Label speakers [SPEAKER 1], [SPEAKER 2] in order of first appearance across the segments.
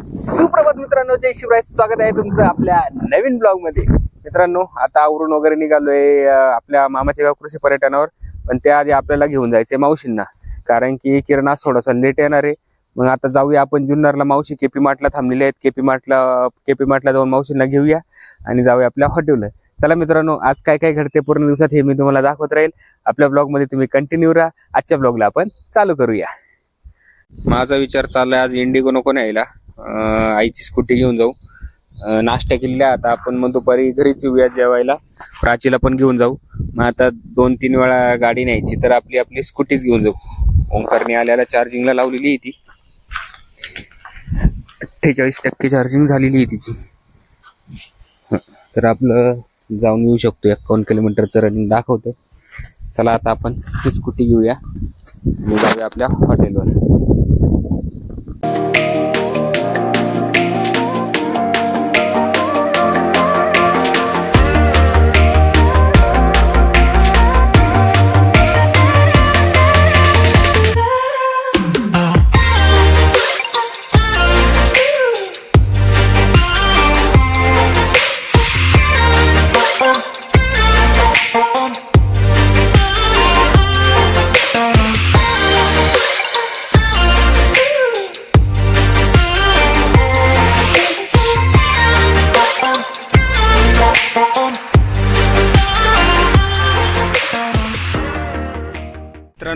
[SPEAKER 1] सुप्रभात मित्रांनो जय शिवराय. स्वागत आहे तुमचं आपल्या नवीन ब्लॉगमध्ये. मित्रांनो आता आवरून वगैरे निघालोय आपल्या मामाच्या गाव कृषी पर्यटनावर. पण त्याआधी आपल्याला घेऊन जायचंय मावशींना. कारण की किरण आज थोडासा लेट येणार आहे. मग आता जाऊया आपण जुन्नरला. मावशी केपी मार्टला थांबलेले आहेत. केपी मार्टला केपी मार्टला जाऊन मावशींना घेऊया आणि जाऊया आपल्या हॉटेलला चला मित्रांनो आज काय काय घडते पूर्ण दिवसात हे मी तुम्हाला दाखवत राहील. आपल्या ब्लॉगमध्ये तुम्ही कंटिन्यू राहा. आजच्या ब्लॉगला आपण चालू करूया. माझा विचार चाललाय आज इंडिगो नको न्यायला. आईची स्कूटी घेऊन जाऊ. नाश्ता केलेला आता आपण मग दुपारी घरीच येऊया जेवायला. प्राचीला पण घेऊन जाऊ. मग आता दोन तीन वेळा गाडी न्यायची तर आपली आपली स्कूटीच घेऊन जाऊ. ओंकारने आल्याला चार्जिंगला लावलेली आहे ती. अठ्ठेचाळीस टक्के चार्जिंग झालेली आहे तिची. तर आपलं जाऊन येऊ शकतो. एकावन्न किलोमीटरचं रनिंग दाखवते चला आता आपण ही स्कूटी घेऊया. जाऊया आपल्या हॉटेलवर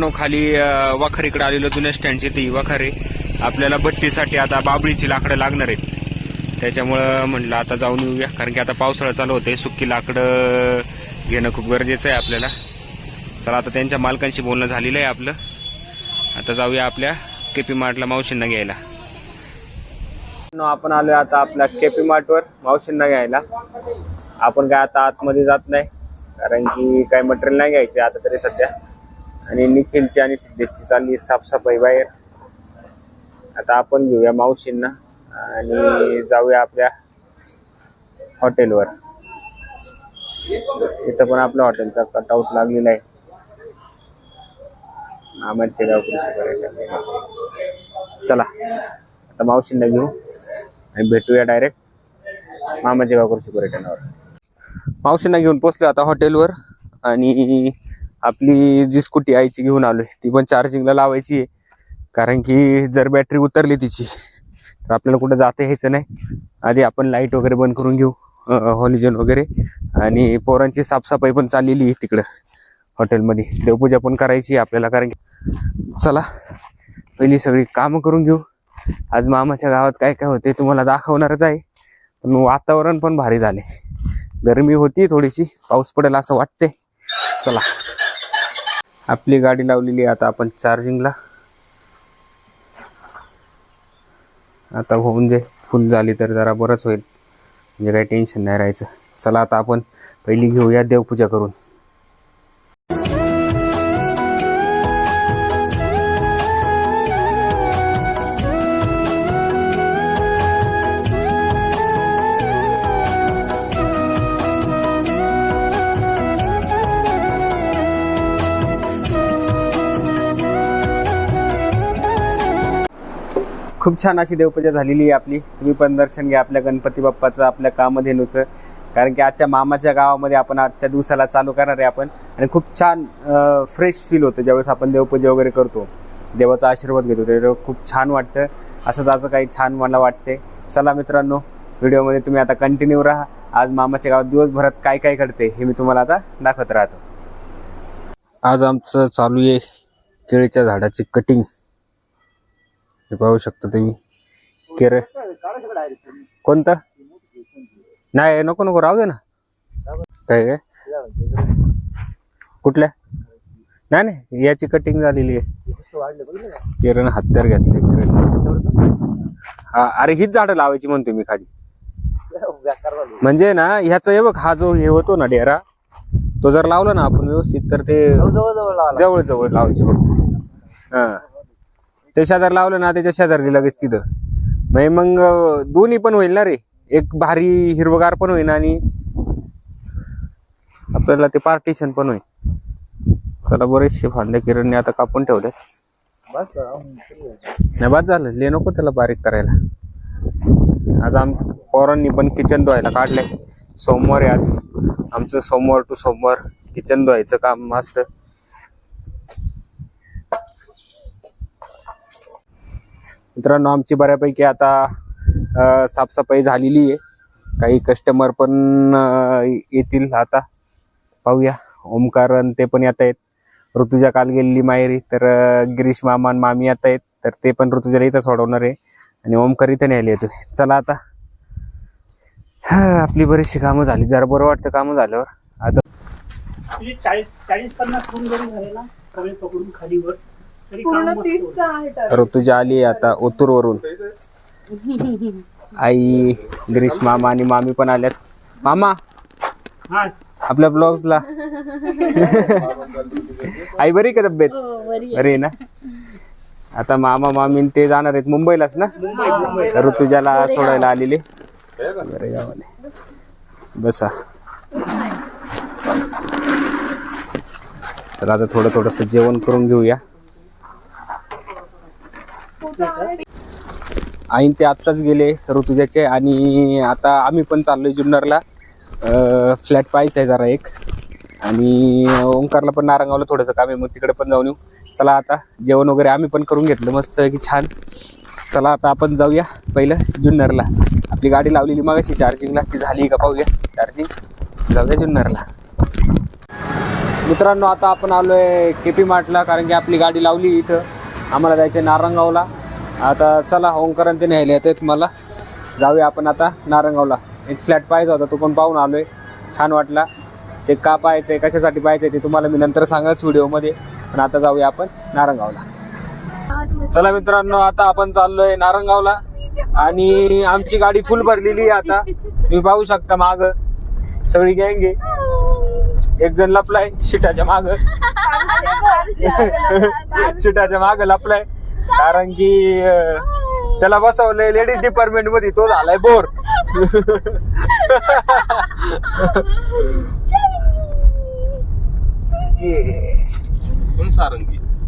[SPEAKER 1] मित्रांनो खाली वाखरीकडे वाखारीकडे आलेलो जुन्या स्टँडची ती वाखारी आपल्याला भट्टीसाठी आता बाबळीची लाकडं लागणार आहेत. त्याच्यामुळं म्हटलं आता जाऊन येऊया कारण की आता पावसाळा चालू होते सुक्की लाकडं घेणं खूप गरजेचं आहे आपल्याला. चला आता त्यांच्या मालकांशी बोलणं झालेलं आहे आपलं. आता जाऊया आपल्या केपी मार्टला मावशींना घ्यायला. आपण आलोय आता आपल्या केपी मार्टवर मावशींना घ्यायला. आपण काय आता आतमध्ये जात नाही कारण की काय मटेरियल नाही घ्यायचे आता तरी सध्या. आणि निखिलची आणि सिद्धेशची चालली साफसफाई बाहेर. आता आपण घेऊया मावशींना आणि जाऊया आपल्या हॉटेलवर. इथं पण आपल्या हॉटेलचा कटआउट लागलेला आहे. मामाचे गाव कृषी पर्यटन चला आता मावशींना घेऊ आणि भेटूया डायरेक्ट मामाचे गाव कृषी पर्यटनावर. मावशींना घेऊन पोचलो आता हॉटेलवर आणि आपली जी स्कूटी आईची घेऊन आलोय ती पण चार्जिंगला लावायची आहे. कारण की जर बॅटरी उतरली तिची तर आपल्याला कुठं जाता यायचं नाही. आधी आपण लाइट वगैरे बंद करून घेऊ हॉलिजन वगैरे. आणि पोरांची साफसफाई पण चाललेली आहे तिकडं हॉटेलमध्ये. देवपूजा पण करायची आहे आपल्याला कारण की चला पहिली सगळी कामं करून घेऊ. आज मामाच्या गावात काय काय होते तुम्हाला दाखवणारच आहे. पण वातावरण पण भारी झाले गरमी होती थोडीशी पाऊस पडेल असं वाटते चला. आपली गाडी लावलेली आहे आता आपण चार्जिंगला. आता होऊन जे फुल झाली तर जरा बरंच होईल. म्हणजे काही टेन्शन नाही राहायचं. चला आता आपण पहिली घेऊया देवपूजा करून. खूप छान अशी देवपूजा झालेली आहे आपली. तुम्ही पण दर्शन घ्या आपल्या गणपती बाप्पाचं आपल्या कामधेनूचं. कारण की आजच्या मामाच्या गावामध्ये आपण आजच्या दिवसाला चालू करणार आहे आपण. आणि खूप छान फ्रेश फील होतं ज्यावेळेस आपण देवपूजा वगैरे करतो. देवाचा आशीर्वाद घेतो. त्याच्यावर खूप छान वाटतं. असंच असं काही छान मला वाटते. चला मित्रांनो व्हिडिओमध्ये तुम्ही आता कंटिन्यू राहा. आज मामाच्या गावात दिवसभरात काय काय घडते हे मी तुम्हाला आता दाखवत राहतो. आज आमचं चालू आहे केळीच्या झाडाची कटिंग हे पाहू शकता तुम्ही. केर कोणतं? नाही नको नको राहू दे ना. काय काय? कुठल्या? नाही नाही याची कटिंग झालेली आहे. किरण हत्यार घेतले किरण हा अरे हीच झाडं लावायची म्हणतो मी खाली. म्हणजे ना ह्याचा हे बघ हा जो हे होतो ना डेरा तो जर लावला ना आपण व्यवस्थित तर ते जवळ जवळ लावायची फक्त हा. ते शेजार लावलं ना त्याच्या शेजारी लगेच तिथं. म्हणजे मग दोन्ही पण होईल ना रे. एक भारी हिरवगार पण होईल आणि आपल्याला ते पार्टिशन पण होईल. चला बरेचसे फांदे किरणने आता कापून ठेवले नाही बाद झालं. ले नको त्याला बारीक करायला. आज आम पोरांनी पण किचन धुवायला काढलंय. सोमवार आहे आज. आमचं सोमवार टू सोमवार किचन धुवायचं काम असतं मित्रांनो आमची बऱ्यापैकी आता साफसफाई झालेली आहे. काही कस्टमर पण येतील आता. पाहूया. ओमकार आणि ते पण येत आहेत ऋतुजा काल गेलेली माहेरी तर गिरीश मामा मामी येत आहेत तर ते पण ऋतुजाला इथं सोडवणार आहे. आणि ओमकार इथं न्यायला येतो चला आता. हा, आपली बरीचशी कामं झाली. जरा बरं वाटतं कामं झाल्यावर. आता
[SPEAKER 2] चाळीस चाळीस पन्नास फोन जरी झाले ना सगळे पकडून खालीवर.
[SPEAKER 3] पूर्ण. आहे तर
[SPEAKER 1] ऋतुजा आली आता ओतूरवरून. आई गिरीश मामा आणि मामी पण आल्यात. मामा
[SPEAKER 2] हा.
[SPEAKER 1] आपल्या ब्लॉग्सला. आई बरी का तब्येत? बरी आहे. ना? आता मामा मामी न ते जाणार आहेत मुंबईलाच ना? ऋतुजाला सोडायला आलेले. बरे गावाले. बसा. चला आता थोडं थोडस जेवण करून घेऊया. आईन ते आत्ताच गेले ऋतुजाचे आणि आता आम्ही पण चाललोय जुन्नरला. फ्लॅट पाहायचा आहे जरा एक. आणि ओंकारला पण नारंगावला थोडंसं काम आहे मग तिकडे पण जाऊन येऊ. चला आता जेवण वगैरे आम्ही पण करून घेतलं मस्त की छान. चला आता आपण जाऊया पहिलं जुन्नरला. आपली गाडी लावलेली मगाशी चार्जिंगला ती झाली का पाहूया. चार्जिंग जाऊया जुन्नरला. मित्रांनो आता आपण आलोय के पी मार्टला कारण की आपली गाडी लावली इथं. आम्हाला जायचं नारंगावला. आता चला ओंकारण ते न्यायला येतात मला. जाऊया आपण आता नारंगावला. एक फ्लॅट पाहायचा होता तो पण पाहून आलोय. छान वाटला. ते का पाहायचंय कशासाठी पाहायचंय ते तुम्हाला मी नंतर सांगाच व्हिडिओमध्ये. पण आता जाऊया आपण नारंगावला. चला मित्रांनो आता आपण चाललोय नारंगावला. आणि आमची गाडी फुल भरलेली आहे आता. तुम्ही पाहू शकता माग. सगळी गँग आहे. एक जण लपलाय शिटाच्या माग. शिटाच्या माग लपलाय. कारण की अं, त्याला बसवलंय लेडीज डिपार्टमेंटमध्ये तो झालाय बोर.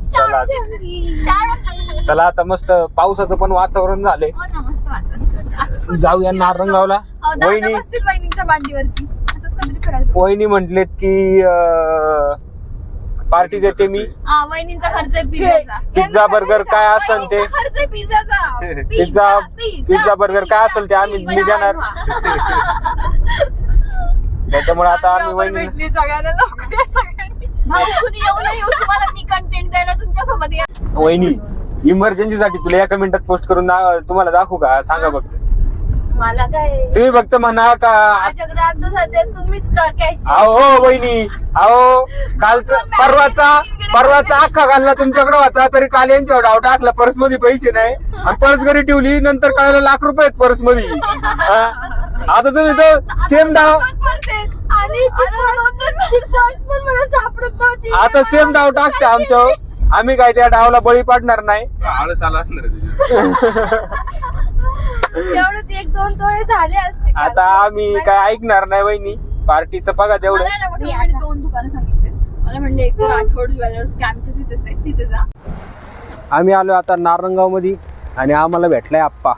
[SPEAKER 1] चला. चला आता मस्त पावसाचं पण वातावरण झालंय. जाऊया नारंगावला. वहिनी.
[SPEAKER 3] वहिनीच्या मांडीवरती असंच काहीतरी करायचं.
[SPEAKER 1] वहिनी म्हटलेत की पार्टी देते मी.
[SPEAKER 3] हा वहिनींचा खर्च आहे पिझ्झाचा.
[SPEAKER 1] पिझ्झा बर्गर काय असेल ते?
[SPEAKER 3] वहिनींचा खर्च आहे पिझ्झाचा.
[SPEAKER 1] पिझ्झा पिझ्झा बर्गर काय असेल ते आम्ही मी देणार त्याच्यामुळे आता आम्ही वहिनी
[SPEAKER 3] भेटली सगळ्यांना लवकर या सगळ्यांनी. कुणी येऊ नाही येऊ तुम्हाला मी कंटेंट द्यायला तुमच्यासोबत या.
[SPEAKER 1] वहिनी इमर्जन्सी साठी तुला एका मिनिटात पोस्ट करून दा- तुम्हाला दाखवू का? सांगा फक्त.
[SPEAKER 3] मला काय?
[SPEAKER 1] तुम्ही फक्त म्हणा का?
[SPEAKER 3] माझ्याकडे आता सध्या तुम्हीच कॅश?
[SPEAKER 1] अहो हो, वहिनी. अहो कालचा परवाचा परवाचा अख्खा घालला तुमच्याकडे होता तरी काल यांच्यावर डाव टाकला पर्समध्ये पैसे नाही. आणि पर्स घरी ठेवली नंतर कळायला लाख रुपये आहेत पर्समध्ये? आता तुम्ही तो सेम डाव
[SPEAKER 3] आणि आता दोन दोन सॉस पण मला सापडत नव्हती.
[SPEAKER 1] आता सेम डाव टाकते आमच्यावर आम्ही काय त्या डावला बळी पडणार नाही.
[SPEAKER 4] आळस आला असणार.
[SPEAKER 3] तेवढंच एक दोन तोळे झाले असते.
[SPEAKER 1] आता आम्ही काय ऐकणार नाही वहिनी. पार्टीचं बघा तेवढं.
[SPEAKER 3] मला ना मोठं दोन दुकानं सांगितले. मला म्हणले एक तर ज्वेलर्स कॅम्पचं तिथेच आहे तिथे जा.
[SPEAKER 1] आम्ही आलो आता नारंगावमध्ये आणि आम्हाला भेटलाय आप्पा.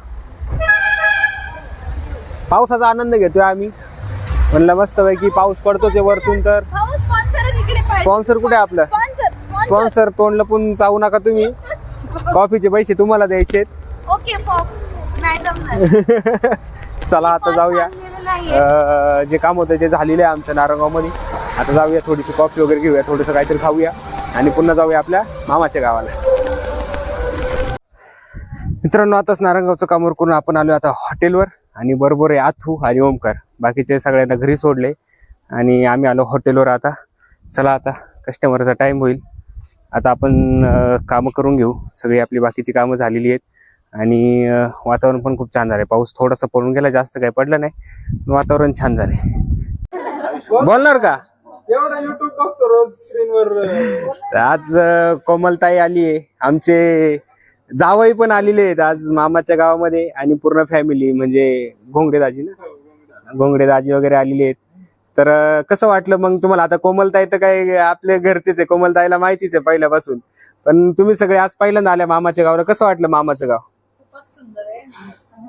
[SPEAKER 1] पावसाचा आनंद घेतोय आम्ही. म्हणलं मस्त पैकी पाऊस पडतोच आहे वरतून तर.
[SPEAKER 3] भाऊ स्पॉन्सर इकडे
[SPEAKER 1] स्पॉन्सर कुठे आहे आपलं?
[SPEAKER 3] स्पॉन्सर
[SPEAKER 1] तोंड लपून चावू नका तुम्ही. कॉफीचे पैसे तुम्हाला द्यायचे
[SPEAKER 3] ओके
[SPEAKER 1] चला आता जाऊया. अं, जे काम होतं ते झालेलं आहे आमच्या नारंगावमध्ये आता जाऊया थोडीशी कॉफी वगैरे घेऊया थोडंसं काहीतरी खाऊया. आणि पुन्हा जाऊया आपल्या मामाच्या गावाला. मित्रांनो आताच नारंगावचं काम करून आपण आलो आता हॉटेलवर. आणि बरोबर आहे आथू आणि ओमकार. बाकीचे सगळ्यांना घरी सोडले. आणि आम्ही आलो हॉटेलवर आता. चला आता कस्टमरचा टाइम होईल. आता आपण अं, कामं करून घेऊ. सगळी आपली बाकीची कामं झालेली आहेत. आणि वातावरण पण खूप छान झालंय. पाऊस थोडासा पडून गेला जास्त काही पडलं नाही वातावरण छान झालंय. बोलणार का? आज कोमलताई आली आहे आमचे जावई पण आलेले आहेत आज मामाच्या गावामध्ये आणि पूर्ण फॅमिली म्हणजे घोंगडे दाजी ना? घोंगडे दाजी वगैरे आलेले आहेत. तर कसं वाटलं मग तुम्हाला? आता कोमलताई तर काय आपल्या घरचेच आहे. कोमलताईला माहितीच आहे पहिल्यापासून. पण तुम्ही सगळे आज पहिल्यांदा आल्या मामाच्या गावाला. कसं वाटलं मामाचं गाव?
[SPEAKER 3] खूपच सुंदर आहे.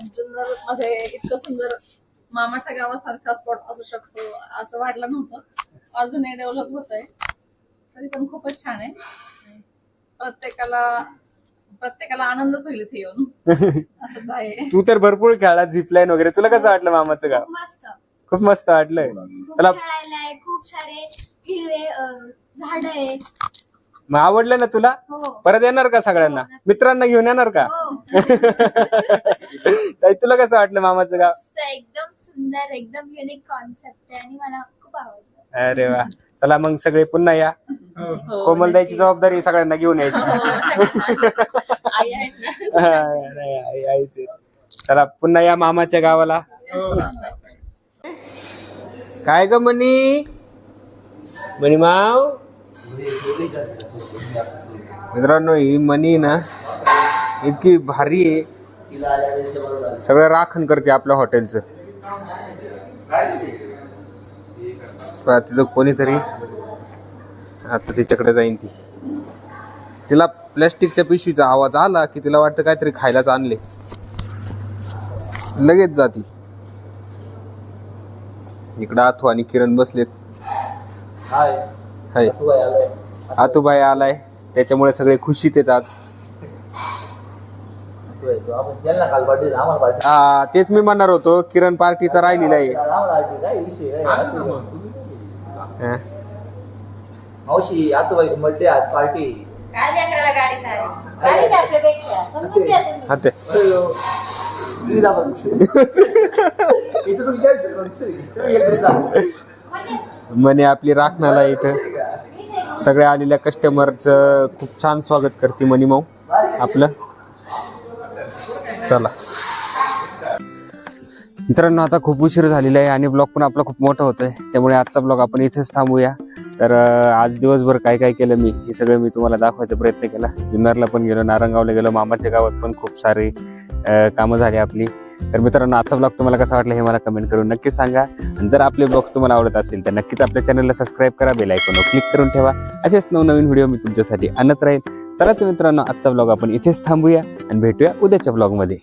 [SPEAKER 3] जुन्नरमध्ये इतकं सुंदर मामाच्या गावासारखा स्पॉट असू शकतो असं वाटलं नव्हतं. अजूनही डेव्हलप होत आहे तरी पण खूपच छान आहे. प्रत्येकाला प्रत्येकाला आनंदच होईल इथे येऊन. असंच आहे.
[SPEAKER 1] तू तर भरपूर खेळला झिपलाईन वगैरे. तुला कसं वाटलं मामाचं गाव?
[SPEAKER 5] मस्त.
[SPEAKER 1] खूप मस्त वाटलंय.
[SPEAKER 5] खूप
[SPEAKER 1] त्याला
[SPEAKER 5] खेळायला आहे खूप सारे हिरवे झाड आहे
[SPEAKER 1] मग आवडलं ना तुला?
[SPEAKER 5] हो.
[SPEAKER 1] परत येणार का सगळ्यांना? मित्रांना घेऊन येणार का?
[SPEAKER 5] हो.
[SPEAKER 1] ताई तुला कसं वाटलं मामाचं गाव?
[SPEAKER 5] एकदम सुंदर एकदम युनिक कॉन्सेप्ट आहे आणि मला खूप आवडलं.
[SPEAKER 1] अरे वा. चला मग सगळे पुन्हा या. कोमल द्यायची जबाबदारी सगळ्यांना घेऊन यायची. हा. चला पुन्हा या मामाच्या गावाला. काय ग मनी? मनी माव? मित्रांनो ही मनी ना इतकी भारी आहे. सगळं राखण करते आपल्या हॉटेलचं तिथं कोणीतरी आता तिच्याकडे जाईन ती. तिला प्लॅस्टिकच्या पिशवीचा आवाज आला की तिला वाटतं काहीतरी खायलाच आणले. लगेच जाती. इकडं आथू आणि किरण बसलेत. हाय. आतूबाई आलाय. त्याच्यामुळे सगळे खुशीत आहेत आज. हा तेच मी म्हणणार होतो किरण पार्टीचा राहिलेला आहे. हा.
[SPEAKER 6] मावशी आतोबाई बर्थडे आज पार्टी
[SPEAKER 5] काय लेकराला गाडीत आहे गाडीत आहे आपल्यापेक्षा. समजून घ्या तुम्ही.
[SPEAKER 1] हा ते
[SPEAKER 6] तुम्ही जा बरं. इथं तुम्ही काय तुम्ही एक घरी जा.
[SPEAKER 1] म्हणे आपली राखणाला इथं. सगळ्या आलेल्या कस्टमरचं खूप छान स्वागत करते मनी आपलं. चला. मित्रांनो आता खूप उशीर झालेला आहे आणि ब्लॉग पण आपला खूप मोठा होतोय. त्यामुळे आजचा ब्लॉग आपण इथेच थांबूया. तर आज दिवसभर काय काय केलं मी हे सगळं मी तुम्हाला दाखवायचा प्रयत्न केला. जुन्नरला पण गेलो नारंगावला गेलो मामाच्या गावात पण खूप सारे कामं झाली आपली. तर मित्रांनो आजचा ब्लॉग तुम्हाला कसा वाटला हे मला कमेंट करून नक्की सांगा. आणि जर आपले ब्लॉग्स तुम्हाला आवडत असतील तर नक्कीच आपल्या चॅनलला सबस्क्राईब करा बेल आयकॉनवर क्लिक करून ठेवा. असेच नवनवीन व्हिडिओ मी तुमच्यासाठी आणत राहील चला तर मित्रांनो आजचा ब्लॉग आपण इथेच थांबूया आणि भेटूया उद्याच्या ब्लॉगमध्ये